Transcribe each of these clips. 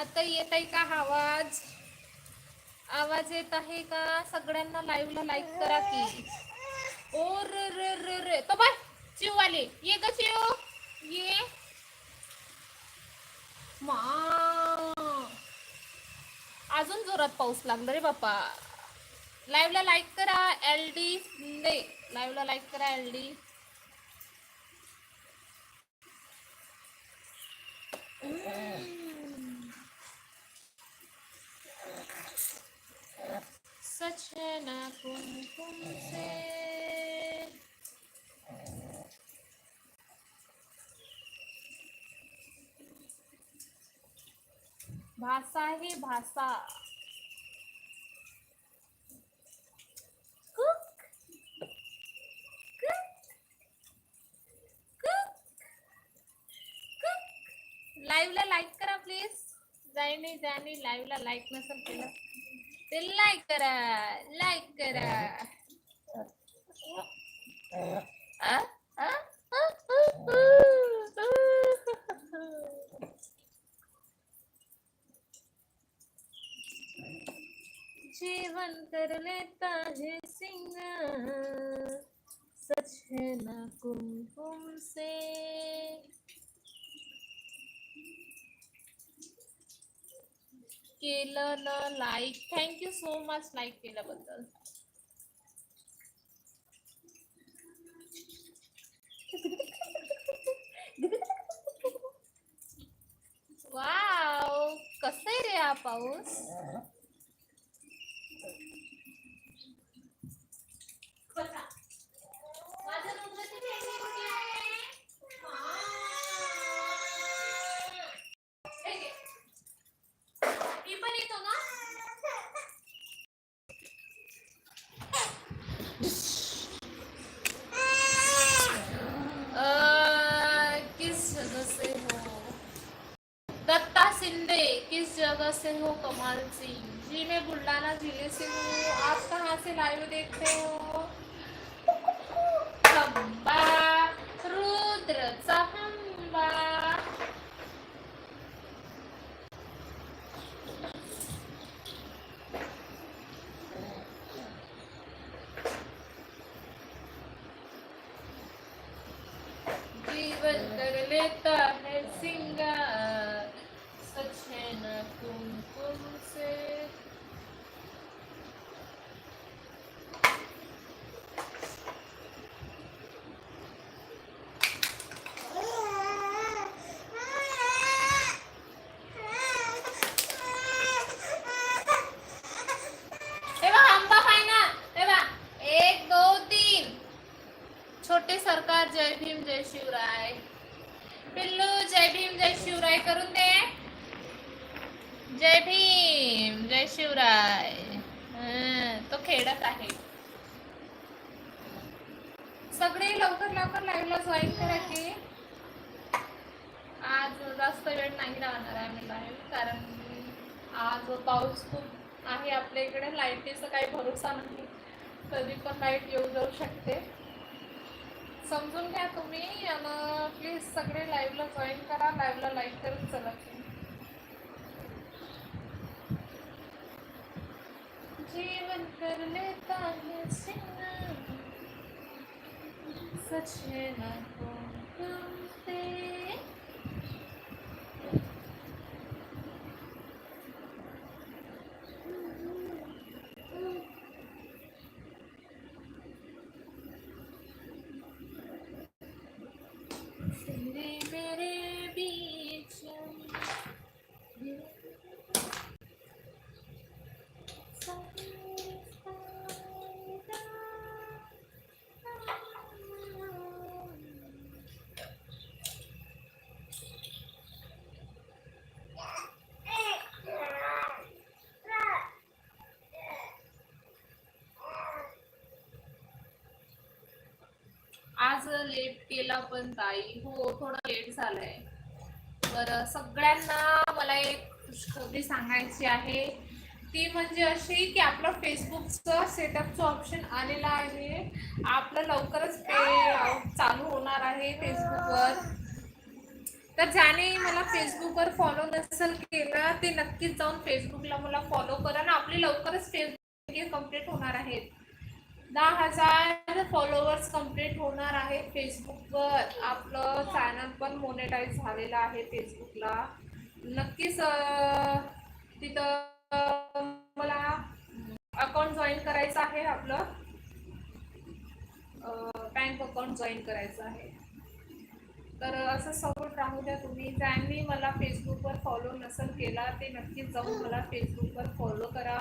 आता येत आहे का आवाज? आवाज येत आहे का? सगळ्यांना लाईव्ह ला लाईक करा की. ओ रे रे रे रे तो बाय चिव आले ये ग चिव ये. मा. अजून जोरात पाऊस लागला रे बापा लाईव्ह ला लाईक करा एल डी ने लाईव्ह ला लाईक करा एल डी mm. सचना कुमकुम से भाषा ही भाषा. लाईव्हला लाईक करा प्लीज जाईने जाईने लाईव्हला लाईक नसेल केलं. ते लाईक करा लाईक करा. जीवन कर लेता है सिंह सच है ना कुमकुम से? केलं ना like thank you so much like केल्याबद्दल. वाव कसं आहे रे हा पाऊस? ना। किस जगह से हो? दत्ता सिंधे किस जगह से हो कमाल सिंह? जी मैं बुल्डाना ज़िले से हूँ। आप कहाँ से लाइव देखते हो? जय भीम जय शिवराय. तो खेळत आहे. सगळे लवकर लवकर लाईव्हला जॉईन करा की. आज जास्त वेळ नाही राहणार आहे मी लाईव्ह कारण आज पाऊस खूप आहे आपल्या इकडे. लाईटीचा काही भरोसा नाही. कधी पण लाइट येऊ जाऊ शकते. समजून घ्या तुम्ही. आणि प्लीज सगळे लाईव्हला जॉईन करा. लाईव्हला लाईक करून चला जीवन कर लेता है सच है ना तुमसे तेरे मेरे बीच आज लेट केला पण ताई. हो थोडं लेट झालंय. तर सगळ्यांना मला एक खुशखबरी सांगायची आहे. ती म्हणजे अशी की आपलं फेसबुकचं सेटअपचं ऑप्शन आलेलं आहे. आपलं लवकरच पे चालू होणार आहे फेसबुकवर तर ज्याने मला फेसबुकवर फॉलो नसेल केलं ते नक्कीच जाऊन फेसबुकला मला फॉलो करा. ना आपली लवकरच फेसबुक कंप्लीट होणार आहेत. दहा हजार फॉलोअर्स कंप्लीट होणार आहे फेसबुकवर. आपलं चॅनल पण मोनेटाईज झालेलं आहे फेसबुकला. नक्कीच तिथं मला अकाउंट जॉईन करायचं आहे आपलं. बँक अकाउंट जॉईन करायचं आहे. तर असं सपोर्ट राहू द्या तुम्ही. ज्यांनी मला फेसबुकवर फॉलो नसेल केला ते नक्कीच जाऊन मला फेसबुकवर फॉलो करा.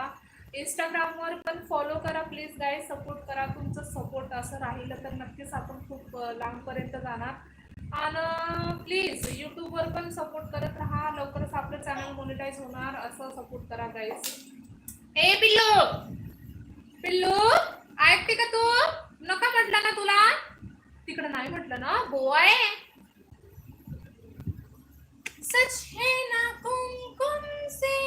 इंस्टाग्रामवर पण फॉलो करा प्लीज गाय सपोर्ट करा. तुमचं सपोर्ट असं राहिलं तर नक्कीच आपण खूप लांबपर्यंत जाणार. आणि प्लीज यूट्यूबवर पण सपोर्ट करत राहा. लवकरच आपलं चॅनल मोनिटाईज होणार. असं सपोर्ट करा गाईज ए पिल्लू! पिल्लू ऐकते का तू? नका म्हटलं ना तुला? तिकडं नाही म्हटलं ना? बोय सच है ना कुमकुम से.